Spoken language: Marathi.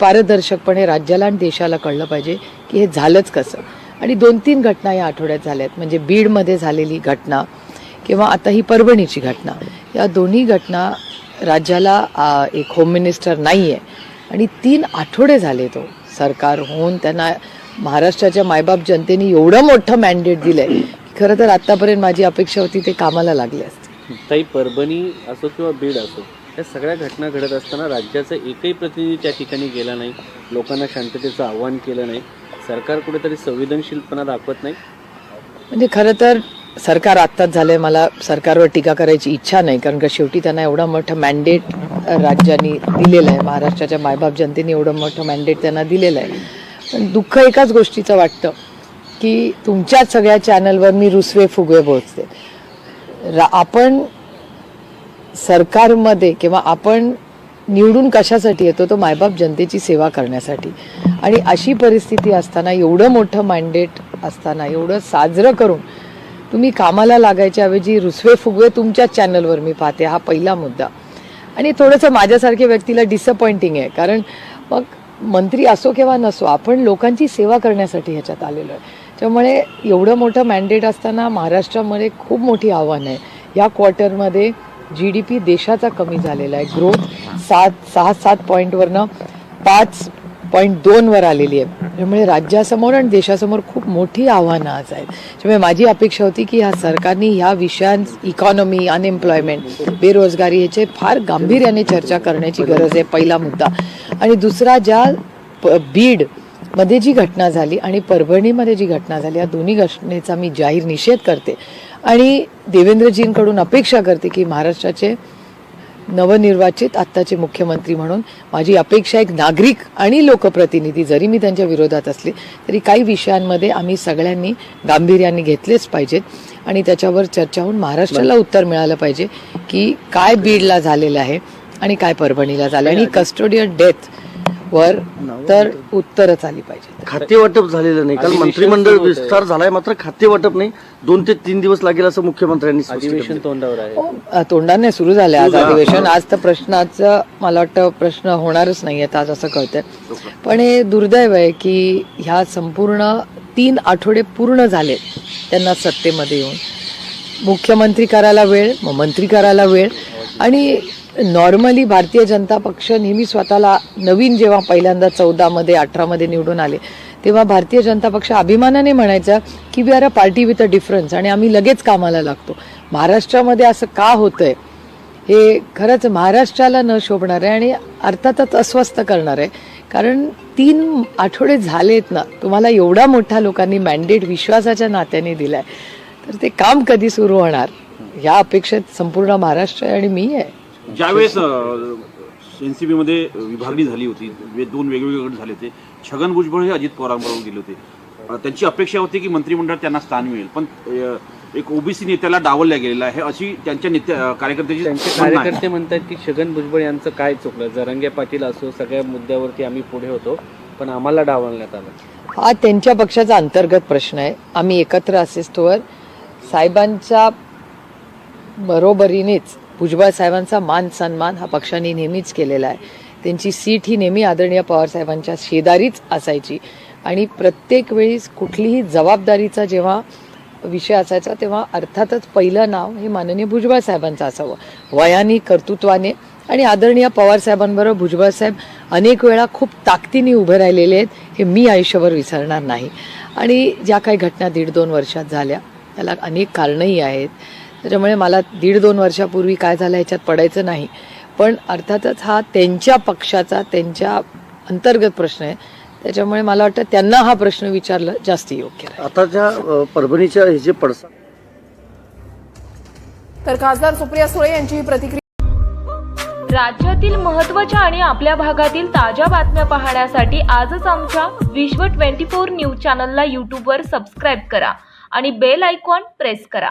पारदर्शकपणे राज्याला आणि देशाला कळलं पाहिजे की हे झालंच कसं. आणि दोन तीन घटना या आठवड्यात झाल्यात म्हणजे बीडमध्ये झालेली घटना किंवा आता ही परभणीची घटना. या दोन्ही घटना राज्याला एक होम मिनिस्टर नाही आहे आणि तीन आठवडे झाले तो सरकार होऊन त्यांना महाराष्ट्राच्या मायबाप जनतेने एवढं मोठं मॅन्डेट दिलं आहे खरं तर आत्तापर्यंत माझी अपेक्षा होती ते कामाला लागले असते. ताई परभणी असो किंवा बीड असो या सगळ्या घटना घडत असताना राज्याचा एकही प्रतिनिधी त्या ठिकाणी गेला नाही. लोकांना शांततेचं आव्हान केलं नाही. सरकार कुठेतरी संवेदनशीलपणा दाखवत नाही. म्हणजे खरं तर सरकार आत्ताच झालंय. मला सरकारवर टीका करायची इच्छा नाही कारण का शेवटी त्यांना एवढं मोठं मॅन्डेट राज्यांनी दिलेलं आहे. महाराष्ट्राच्या मायबाप जनतेने एवढं मोठं मॅन्डेट त्यांना दिलेलं आहे. पण दुःख एकाच गोष्टीचं वाटतं की तुमच्याच सगळ्या चॅनलवर मी रुसवे फुगवे पोहोचते रा आपण सरकारमध्ये किंवा आपण निवडून कशासाठी येतो तो मायबाप जनतेची सेवा करण्यासाठी. आणि अशी परिस्थिती असताना एवढं मोठं मॅन्डेट असताना एवढं साजरं करून तुम्ही कामाला लागायच्या ऐवजी रुसवे फुगवे तुमच्याच चॅनलवर मी पाहते हा पहिला मुद्दा. आणि थोडंसं माझ्यासारख्या व्यक्तीला डिसअपॉइंटिंग आहे कारण मग मंत्री असो किंवा नसो आपण लोकांची सेवा करण्यासाठी ह्याच्यात आलेलो आहे. त्यामुळे एवढं मोठं मॅन्डेट असताना महाराष्ट्रामध्ये खूप मोठी आव्हानं आहे. या क्वार्टरमध्ये जी डी पी देशाचा कमी झालेला आहे. ग्रोथ सात सहा सात पॉईंटवरनं पाच पॉईंट दोनवर आलेली आहे. त्यामुळे राज्यासमोर आणि देशासमोर खूप मोठी आव्हानं आज आहेत. त्यामुळे माझी अपेक्षा होती की ह्या सरकारने ह्या विषयां इकॉनॉमी अनएम्प्लॉयमेंट बेरोजगारी ह्याचे फार गांभीर्याने चर्चा करण्याची गरज आहे पहिला मुद्दा. आणि दुसरा ज्या प- बीडमध्ये जी घटना झाली आणि परभणीमध्ये जी घटना झाली या दोन्ही घटनेचा मी जाहीर निषेध करते. आणि देवेंद्रजींकडून अपेक्षा करते की महाराष्ट्राचे नवनिर्वाचित आत्ताचे मुख्यमंत्री म्हणून माझी अपेक्षा एक नागरिक आणि लोकप्रतिनिधी जरी मी त्यांच्या विरोधात असले तरी काही विषयांमध्ये आम्ही सगळ्यांनी गांभीर्याने घेतलेच पाहिजेत आणि त्याच्यावर चर्चा होऊन महाराष्ट्राला उत्तर मिळालं पाहिजे की काय बीडला झालेलं आहे आणि काय परभणीला झालं आणि कस्टोडियल डेथ वर तर उत्तरच आली पाहिजे. खाते वाटप झालेलं नाही. अधिवेशन मंत्रिमंडळ. विस्तार झालाय मात्र खाते वाटप नाही. दोन ते तीन दिवस लागेल असं मुख्यमंत्र्यांनी. अधिवेशन तोंडावर आहे. हो, तोंडाने सुरू झाले आज अधिवेशन. आज तर प्रश्नाचं मला वाटतं प्रश्न होणारच नाही आहेत आज असं कळतंय. पण हे दुर्दैव आहे की ह्या संपूर्ण तीन आठवडे पूर्ण झाले त्यांना सत्तेमध्ये येऊन. मुख्यमंत्री करायला वेळ मग मंत्री करायला वेळ. आणि नॉर्मली भारतीय जनता पक्ष नेहमी स्वतःला नवीन जेव्हा पहिल्यांदा चौदामध्ये अठरामध्ये निवडून आले तेव्हा भारतीय जनता पक्ष अभिमानाने म्हणायचा की we are a party with a difference आणि आम्ही लगेच कामाला लागतो. महाराष्ट्रामध्ये असं का होतंय? हे खरंच महाराष्ट्राला न शोभणार आहे आणि अर्थातच अस्वस्थ करणार आहे. कारण तीन आठवडे झालेत ना तुम्हाला एवढा मोठा लोकांनी मॅन्डेट विश्वासाच्या नात्याने दिलाय. तर ते काम कधी सुरू होणार? या अपेक्षेत संपूर्ण महाराष्ट्र आहे आणि मी आहे. ज्यावेळेस एनसीबी मध्ये विभागणी झाली होती वे- दोन वेगवेगळे गट झाले होते. छगन भुजबळ हे अजित पवारांबरोबर गेले होते. अ, त्यांची अपेक्षा होती की मंत्रिमंडळात त्यांना स्थान मिळेल. पण अ, एक ओबीसी नेत्याला डावलल्या गेलेला आहे अशी त्यांच्या नेत्या अ, कार्यकर्त्याची त्यांचे म्हणणं आहे. कार्यकर्ते म्हणतात की छगन भुजबळ यांचं काय चुकलं? जरंगे पाटील असो सगळ्या मुद्द्यावरती आम्ही पुढे होतो पण आम्हाला डावलण्यात आलं. हा त्यांच्या पक्षाचा अंतर्गत प्रश्न आहे. आम्ही एकत्र असेस्तोवर साहेबांच्या बरोबरीनेच भुजबळ साहेबांचा मान सन्मान हा पक्षाने नेहमीच केलेला आहे. त्यांची सीट ही नेहमी आदरणीय पवारसाहेबांच्या शेजारीच असायची. आणि प्रत्येक वेळीस कुठलीही जबाबदारीचा जेव्हा विषय असायचा तेव्हा अर्थातच पहिलं नाव हे माननीय भुजबळ साहेबांचं असावं. वयाने कर्तृत्वाने आणि आदरणीय पवार साहेबांबरोबर भुजबळ साहेब अनेक वेळा खूप ताकदीने उभे राहिलेले आहेत हे मी आयुष्यभर विसरणार नाही. आणि ज्या काही घटना दीड दोन वर्षात झाल्या त्याला अनेक कारणंही आहेत. त्याच्यामुळे मला दीड दोन वर्षापूर्वी काय झालं ह्याच्यात पडायचं नाही. पण अर्थातच हा त्यांच्या पक्षाचा त्यांच्या अंतर्गत प्रश्न आहे. त्याच्यामुळे मला वाटतं त्यांना हा प्रश्न विचारलं जास्त योग्य आहे आताच्या परभणीच्या हे जे पडसाद तर खासदार सुप्रिया सुळे यांची ही प्रतिक्रिया राज्यातील महत्त्वाच्या आणि आपल्या भागातील ताज्या बातम्या पाहण्यासाठी आजच आमच्या विश्व 24 न्यूज चॅनलला यूट्यूबवर सबस्क्राईब करा आणि बेल आयकॉन प्रेस करा.